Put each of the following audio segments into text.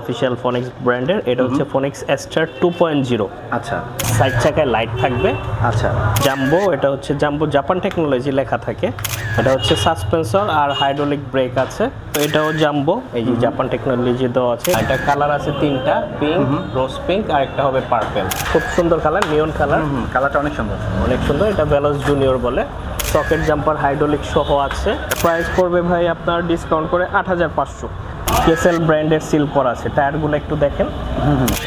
Official Phoenix ব্র্যান্ডের এটা হচ্ছে Phoenix Aster two point zero আচ্ছা। সাইড চাকায় লাইট থাকবে। আচ্ছা। জাম্বো এটা হচ্ছে জাম্বো জাপান টেকনোলজি লেখা থাকে। এটা হচ্ছে সাসপেন্সর আর হাইড্রোলিক ব্রেক আছে। তো এটাও জাম্বো এই যে জাপান টেকনোলজি দেওয়া আছে। এটা কালার আছে তিনটা পিঙ্ক রোজ পিঙ্ক আর একটা হবে পার্পেল খুব সুন্দর কালার নিয়ন কালার কালারটা অনেক সুন্দর। অনেক সুন্দর এটা ভ্যালোস জুনিয়র বলে। সকেট জাম্পার হাইড্রোলিক সহ আছে। প্রাইস পড়বে ভাই আপনার ডিসকাউন্ট করে আট হাজার পাঁচশো। কেসেল ব্র্যান্ডের সিল করা আছে। টায়ারগুলো একটু দেখেন।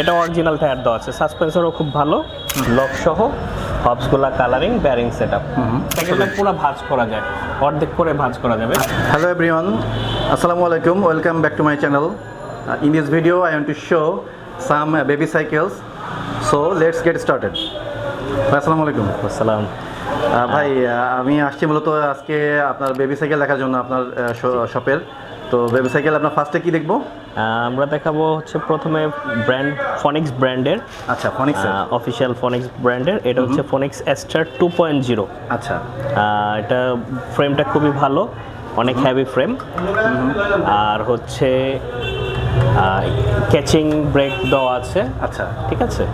এটা অরিজিনাল টায়ার দেওয়া আছে। সাসপেন্সারও খুব ভালো। লক সহ। হবসগুলা কালারিং ব্যারিং সেট আপ পুরো ভাঁজ করা যায়। অর্ধেক করে ভাঁজ করা যাবে। হ্যালো everyone, আসসালামু আলাইকুম। Welcome back to my channel this video, I want to show some uh, baby cycles. So let's get started. আসসালামু আলাইকুম। আসসালাম। ভাই আমি আসছি মূলত আজকে আপনার বেবি সাইকেল দেখার জন্য আপনার শপের তো বেবি সাইকেল আপনার ফার্স্টে কি দেখব? আমরা দেখাবো হচ্ছে প্রথমে ব্র্যান্ড ফনিক্স ব্র্যান্ডের আচ্ছা ফনিক্স অফিসিয়াল ফনিক্স ব্র্যান্ডের এটা হচ্ছে Phoenix Aster two point zero আচ্ছা। এটা ফ্রেমটা খুবই ভালো অনেক হ্যাভি ফ্রেম আর হচ্ছে ক্যাচিং ব্রেক দেওয়া আছে। আচ্ছা। ঠিক আছে?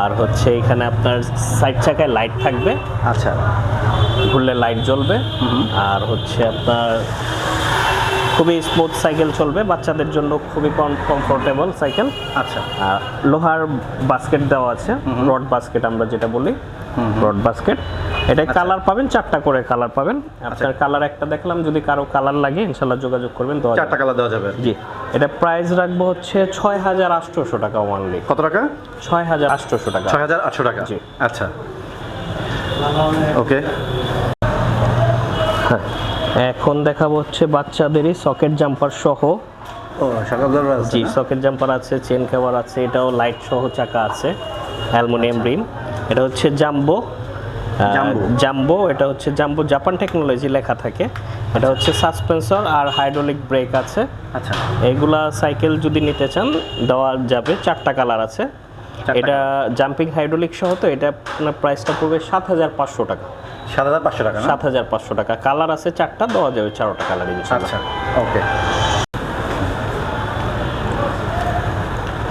আর হচ্ছে এখানে আপনার সাইড চাকায় লাইট থাকবে। আচ্ছা। ঘুরলে লাইট জ্বলবে। আর হচ্ছে আপনার খুবই স্মুথ সাইকেল চলবে। বাচ্চাদের জন্য খুবই কমফোর্টেবল সাইকেল আচ্ছা। আর লোহার বাস্কেট দেওয়া আছে। রড বাস্কেট আমরা যেটা বলি। রড বাস্কেট এটা কালার পাবেন চারটা করে কালার পাবেন। আপনার কালার একটা দেখলাম যদি কারও কালার লাগে ইনশাল্লাহ যোগাযোগ করবেন যাবে। চারটা কালার দেওয়া যাবে। জি। এটা প্রাইস রাখব হচ্ছে ছয় হাজার আটশোশো টাকা ওয়ানলি কত টাকা? ছয় হাজার আটশোশো টাকা। ছয় হাজার আটশো টাকা। জি। আচ্ছা। ওকে। এখন দেখাবো হচ্ছে বাচ্চাদেরই সকেট জাম্পার সহ। জি সকেট জাম্পার আছে চেন কভার আছে এটাও লাইট সহ চাকা আছে অ্যালুমিনিয়াম রিম এটা হচ্ছে জাম্বো জাম্বো। জাম্বো এটা হচ্ছে জাম্বো জাপান টেকনোলজি লেখা থাকে। এটা হচ্ছে সাসপেন্সর আর হাইড্রোলিক ব্রেক আছে। আচ্ছা। এগুলা সাইকেল যদি নিতে চান দেওয়া যাবে। চারটা কালার আছে। এটা জাম্পিং হাইড্রোলিক সহ তো এটা আপনার প্রাইসটা পড়বে সাত হাজার পাঁচশো টাকা। সাত হাজার পাঁচশো টাকা সাত হাজার পাঁচশো টাকা। কালার আছে চারটা দেওয়া যাবে চারোটা কালার আচ্ছা ওকে।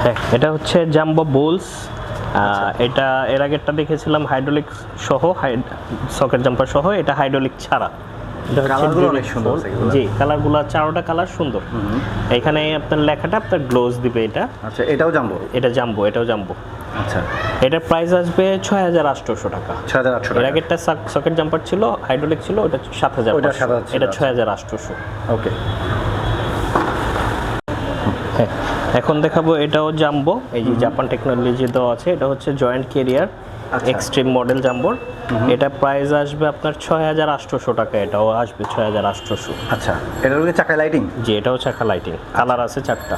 হ্যাঁ এটা হচ্ছে জাম্বো বুলস। আচ্ছা। এটা এর আগেরটা দেখেছিলাম হাইড্রোলিক সহ সকেট জাম্পার সহ এটা হাইড্রোলিক ছাড়া। জি কালারগুলো চারোটা কালার সুন্দর। এখানে আপনার লেখাটা আপনার গ্লোজ দিবে এটা। আচ্ছা এটাও জানব এটা জাম্বো এটাও জাম্বো। আচ্ছা। এটার প্রাইস আসবে ছয় হাজার আটশোশো টাকা। ছয় হাজার আটশো টাকা। আগেরটা সকেট জাম্পার ছিল হাইড্রোলিক ছিল ওটা সাত হাজার ওটা সাত হাজার এটা আচ্ছা। ছয় হাজার আটশোশো। ওকে হ্যাঁ। এখন দেখাবো এটাও জাম্বো এই যে জাপান টেকনোলজি দেওয়া আছে এটা হচ্ছে জয়েন্ট কেরিয়ার। এক্সট্রিম মডেল জাম্বোর এটা প্রাইস আসবে আপনার ছয় হাজার আটশোশো টাকা এটাও আসবে ছয় হাজার আটশোশো। আচ্ছা এটা মধ্যে চাকায় লাইটিং জি এটাও চাকা লাইটিং কালার আছে চারটা।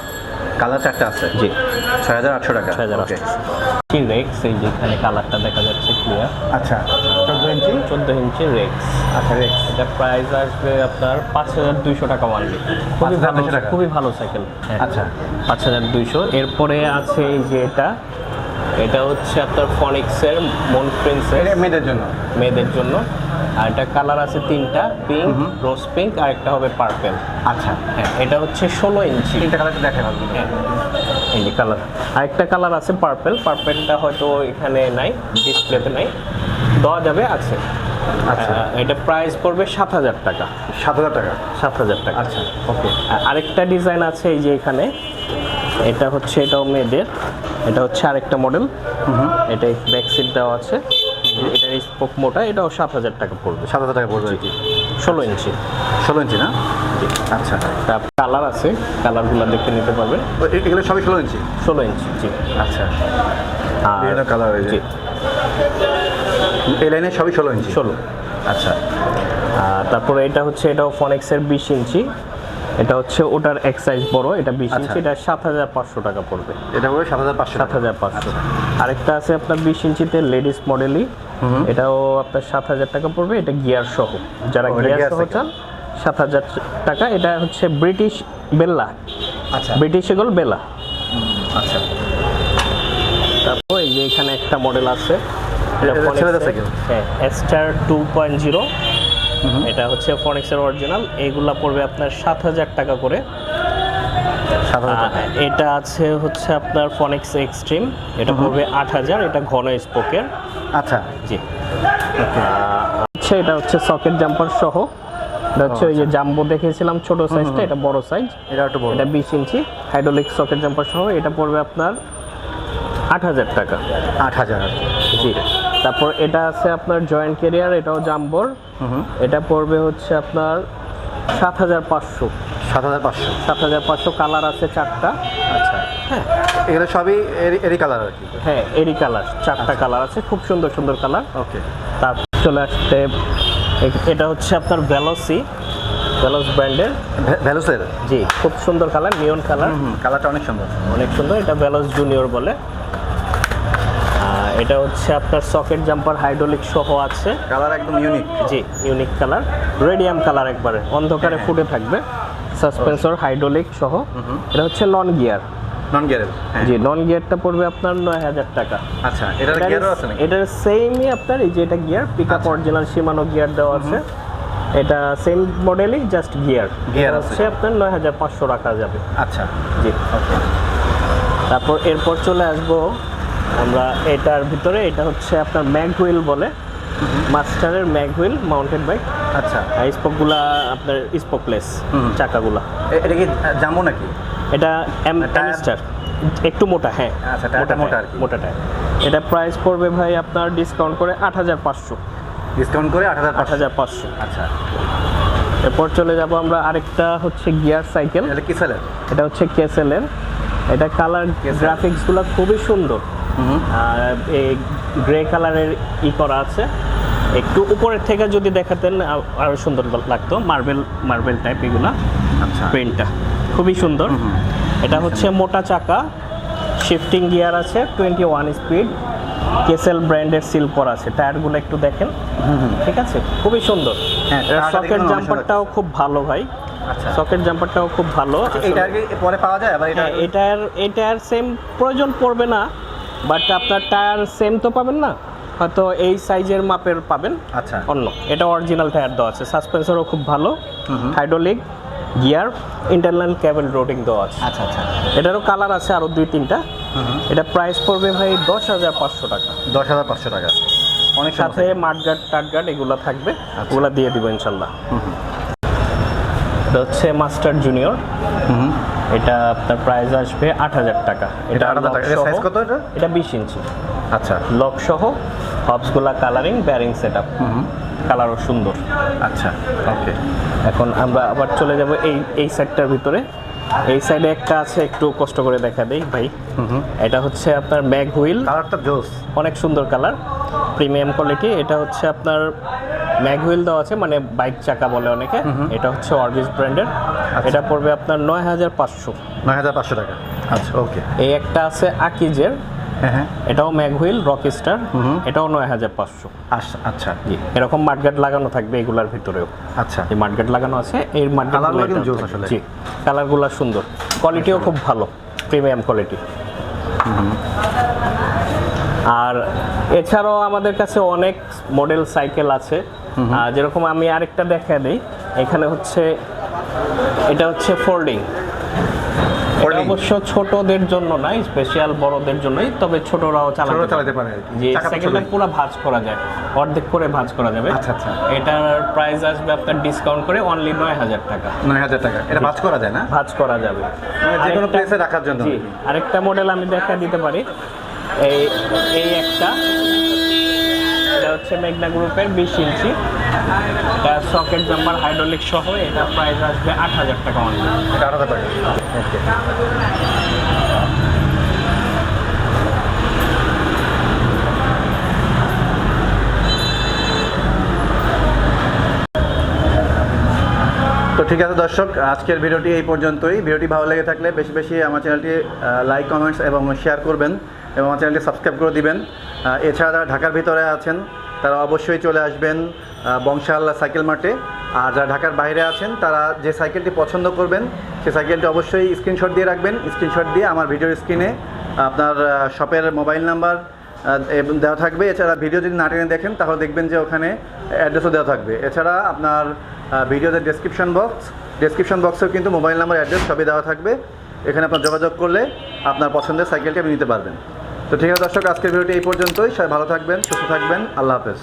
কালার চারটা আছে? জি। ছয় হাজার আটশো টাকা ছয় হাজার ওকে আটশোশো রেক্স এই যেখানে কালারটা দেখা যাচ্ছে ক্লিয়ার আচ্ছা চোদ্দ ইঞ্চি? চোদ্দ ইঞ্চি রেক্স আচ্ছা রেক্স এটা প্রাইস আসবে আপনার পাঁচ হাজার দুইশো টাকা ওয়ানলি খুবই ভালো খুবই ভালো সাইকেল আচ্ছা। পাঁচ হাজার দুইশো। এরপরে আছে এই যে এটা এটা হচ্ছে আপনার ফনিক্সের মন প্রিন্সের এটা মেয়েদের জন্য। মেয়েদের জন্য। আর এটা কালার আছে তিনটা পিঙ্ক রোজ পিঙ্ক আর একটা হবে পার্পেল আচ্ছা। হ্যাঁ এটা হচ্ছে ষোলো ইঞ্চি। তিনটা কালার দেখে ভালো হ্যাঁ এই যে কালার। আরেকটা কালার আছে পার্পেল পার্পেলটা হয়তো এখানে নাই ডিসপ্লেতে নাই। দেওয়া যাবে আছে। আচ্ছা। এটা প্রাইস পড়বে সাত হাজার টাকা। সাত হাজার টাকা। সাত হাজার টাকা। আচ্ছা ওকে আর আরেকটা ডিজাইন আছে এই যে এখানে। এটা হচ্ছে এটাও মেয়েদের। এটা হচ্ছে আরেকটা মডেল এটা ব্যাক সিট দেওয়া আছে। এটার স্পোক মোটা এটাও সাত হাজার টাকা পড়বে। সাত হাজার টাকা পড়বে আর কি। ষোলো ইঞ্চি। ষোলো ইঞ্চি না? আচ্ছা। তা কালার আছে। কালারগুলো দেখে নিতে পারবেন এগুলো সবই ষোলো ইঞ্চি? ষোলো ইঞ্চি জি। আচ্ছা। আর কালার জি। এই লাইনে সবই ষোলো ইঞ্চি? ষোলো। আচ্ছা। আর তারপরে এটা হচ্ছে এটাও ফনেক্সের বিশ ইঞ্চি। এটা হচ্ছে ওটার এক সাইজ বড় এটা বিশ আচ্ছা। ইঞ্চি এটা সাত হাজার পাঁচশো টাকা পড়বে। এটা পড়বে সাত হাজার পাঁচশো সাত হাজার পাঁচশো। আরেকটা আছে আপনার বিশ ইঞ্চিতে লেডিস মডেলই এটাও আপনার সাত হাজার টাকা পড়বে এটা গিয়ার সহ। যারা গিয়ার সহ চান সাত হাজার টাকা এটা হচ্ছে ব্রিটিশ বেল্লা আচ্ছা। ব্রিটিশ এগুলো বেলা আচ্ছা। তারপর এই যে এখানে একটা মডেল আছে হ্যাঁ এস্টার টু পয়েন্ট জিরো এটা হচ্ছে ফনিক্সের অরিজিনাল এইগুলা পড়বে আপনার সাত হাজার টাকা করে। এটা আছে হচ্ছে আপনার ফনিক্স এক্সট্রিম এটা পড়বে আট হাজার এটা ঘন স্পোকের। আচ্ছা। জি। হচ্ছে এটা হচ্ছে সকেট জাম্পার সহ। এটা হচ্ছে ওই যে জাম্বো দেখেছিলাম ছোট সাইজটা এটা বড় সাইজ এটা একটু বড়। এটা বিশ ইঞ্চি। হাইড্রোলিক সকেট জাম্পার সহ। এটা পড়বে আপনার আট হাজার টাকা। আট হাজার। জি। তারপর এটা আছে আপনার জয়েন্ট ক্যারিয়ার এটাও জাম্বোর। হুম। এটা পড়বে হচ্ছে আপনার সাত হাজার পাঁচশো। সাত হাজার পাঁচশো। সাত হাজার পাঁচশো কালার আছে চারটা। আচ্ছা। হ্যাঁ। এগুলো সবই এরি এরি কালার আর কি? হ্যাঁ এরি কালার চারটা কালার আছে খুব সুন্দর সুন্দর কালার ওকে। তারপর চলে আসতে এটা হচ্ছে আপনার ভ্যালোসি ভ্যালোস ব্র্যান্ডের ভ্যালুসের জি খুব সুন্দর কালার নিয়ন কালার কালারটা অনেক সুন্দর। অনেক সুন্দর এটা ভ্যালোস জুনিয়র বলে। এটা হচ্ছে আপনার সকেট জাম্পার হাইড্রোলিক সহ আছে। কালার একদম ইউনিক জি ইউনিক কালার রেডিয়াম কালার একবারে অন্ধকারে ফুটে থাকবে। সাসপেন্সর হাইড্রোলিক সহ। এটা হচ্ছে নন গিয়ার নন গিয়ারের হ্যাঁ। জি নন গিয়ারটা পড়বে আপনার নয় হাজার টাকা। আচ্ছা এটার গিয়ারও আছে নাকি? এটার সেমই আপনার এই যে এটা gear pick up original Shimano gear দেওয়া আছে। এটা সেম মডেলই জাস্ট গিয়ার গিয়ার আছে। আপনার নয় হাজার পাঁচশো রাখা যাবে। আচ্ছা। জি। ওকে তারপর এরপর চলে আসব আমরা এটার ভিতরে এটা হচ্ছে আপনার ম্যাগ হুইল বলে। মাস্টারের ম্যাগ হুইল মাউন্টেন বাইক। আচ্ছা। স্পোকগুলা আপনার স্পোকলেস। চাকাগুলা। এটা কি জাম্বো নাকি? এটা এম টায়ার? অ্যামিস্টার। একটু মোটা হ্যাঁ। আচ্ছা, মোটা আর কি। মোটা টায়ার। এটা প্রাইস পড়বে ভাই আপনার ডিসকাউন্ট করে আট হাজার পাঁচশো। ডিসকাউন্ট করে আট হাজার আট হাজার পাঁচশো। আচ্ছা। এরপর চলে যাব আমরা আরেকটা হচ্ছে গিয়ার সাইকেল এটা কি সেলের এটা হচ্ছে কেসেলের এটা কালার গ্রাফিক্সগুলো খুবই সুন্দর। আর এই গ্রে কালারের ই করা আছে। একটু উপরের থেকে যদি দেখাতেন আ- আরও সুন্দর লাগতো। মার্বেল মার্বেল টাইপ এগুলা। আচ্ছা। প্রিন্টটা খুবই সুন্দর। এটা হচ্ছে মোটা চাকা। শিফটিং গিয়ার আছে টোয়েন্টি ওয়ান স্পিড কেসেল ব্র্যান্ডের সিল করা আছে। টায়ারগুলো একটু দেখেন। ঠিক আছে? খুবই সুন্দর। হ্যাঁ, সকেট জাম্পারটাও খুব ভালো ভাই। আচ্ছা। সকেট জাম্পারটাও খুব ভালো। এটা আর পরে পাওয়া যায়? এটার এটার সেম প্রয়োজন পড়বে না। বাট আপনার টায়ার সেম তো পাবেন না। হয়তো এই সাইজের মাপের পাবেন। আচ্ছা। অন্য। এটা অরিজিনাল টায়ার দেওয়া আছে। সাসপেন্সারও খুব ভালো। Hydraulic gear internal cable routing দেওয়া আছে। আচ্ছা আচ্ছা। এটারও কালার আছে আরও দুই তিনটা। এটা প্রাইস পড়বে ভাই দশ হাজার পাঁচশো টাকা। দশ হাজার পাঁচশো টাকা। অনেক সাথে মাঠগার্ড টাটগার্ড এগুলো থাকবে। আচ্ছা। ওগুলো দিয়ে দিব ইনশাল্লাহ। এটা হচ্ছে মাস্টার জুনিয়র। এটা আপনার প্রাইস আসবে আট হাজার টাকা। এটা আট হাজার টাকা। lock সাইজ কত এটা? এটা বিশ ইঞ্চি। আচ্ছা। লক সহ হবসগুলা কালারিং ব্যারিং সেট আপ। কালারও সুন্দর। আচ্ছা ওকে এখন আমরা আবার চলে যাব এই এই সাইডটার ভিতরে। এই সাইডে একটা আছে একটু কষ্ট করে দেখা দেই ভাই। এটা হচ্ছে আপনার ম্যাগ হুইল কালারটা জোস। অনেক সুন্দর কালার। প্রিমিয়াম কোয়ালিটি এটা হচ্ছে আপনার ম্যাগ হুইল দেওয়া আছে মানে বাইক চাকা বলে অনেকে। এটা হচ্ছে অরবিস ব্র্যান্ডের এটা পড়বে আপনার নয় হাজার পাঁচশো। নয় হাজার পাঁচশো টাকা। আচ্ছা ওকে। এই একটা আছে আকিজের। হ্যাঁ হ্যাঁ। এটাও ম্যাগ হুইল রক স্টার। হুম। এটাও নয় হাজার পাঁচশো। আচ্ছা আচ্ছা। জি এরকম মাঠগার্ড লাগানো থাকবে এগুলার ভিতরেও। আচ্ছা। এই মাঠগার্ড লাগানো আছে এই আসলে। জি কালারগুলো সুন্দর। কোয়ালিটিও খুব ভালো প্রিমিয়াম কোয়ালিটি আর এছাড়াও আমাদের কাছে অনেক মডেল সাইকেল আছে। যেরকম আমি আরেকটা দেখা দিই এখানে হচ্ছে এটা হচ্ছে ফোল্ডিং? অবশ্য ছোটদের জন্য নয় স্পেশাল বড়দের জন্যই তবে ছোটরাও ছোটরা চালাতে চালাতে পারে। যে ছোটই। পুরো ভাঁজ করা যায় অর্ধেক করে ভাঁজ করা যাবে। আচ্ছা, আচ্ছা। এটার প্রাইস আসবে আপনার ডিসকাউন্ট করে অনলি নয় হাজার টাকা। নয় হাজার টাকা। এটা বাজ করা যায় না? ভাঁজ করা যাবে। মানে যে কোনো আরেকটা- প্লেসে রাখার জন্য। আরেকটা মডেল আমি দেখা দিতে পারি। এই এই একটা হচ্ছে মেঘনা গ্রুপের বিশ ইঞ্চি। সকেট জাম্পার হাইড্রোলিক সহ, এটা প্রাইস আসবে আট হাজার টাকা আট হাজার টাকা। তো ঠিক আছে দর্শক, আজকের ভিডিওটি এই পর্যন্তই। ভিডিওটি ভালো লেগে থাকলে বেশি বেশি আমার চ্যানেলটি লাইক কমেন্টস এবং শেয়ার করবেন এবং আমার চ্যানেলটি সাবস্ক্রাইব করে দিবেন। এছাড়া যারা ঢাকার ভিতরে আছেন, তারা অবশ্যই চলে আসবেন বংশাল সাইকেল মার্টে আর যারা ঢাকার বাইরে আছেন, তারা যে সাইকেলটি পছন্দ করবেন সেই সাইকেলটি অবশ্যই স্ক্রিনশট দিয়ে রাখবেন। স্ক্রিনশট দিয়ে আমার ভিডিওর স্ক্রিনে আপনার শপের মোবাইল নাম্বার দেওয়া থাকবে। এছাড়া ভিডিও যদি না টেনে দেখেন, তাহলে দেখবেন যে ওখানে অ্যাড্রেসও দেওয়া থাকবে। এছাড়া আপনার ভিডিওতে ডেসক্রিপশন বক্স ডেসক্রিপশন বক্সেও কিন্তু মোবাইল নাম্বার অ্যাড্রেস সবই দেওয়া থাকবে। এখানে আপনার যোগাযোগ করলে আপনার পছন্দের সাইকেলটি আপনি নিতে পারবেন। তো ঠিক আছে দর্শক, আজকের ভিডিওটি এই পর্যন্তই। সবাই ভালো থাকবেন, সুস্থ থাকবেন। আল্লাহ হাফেজ।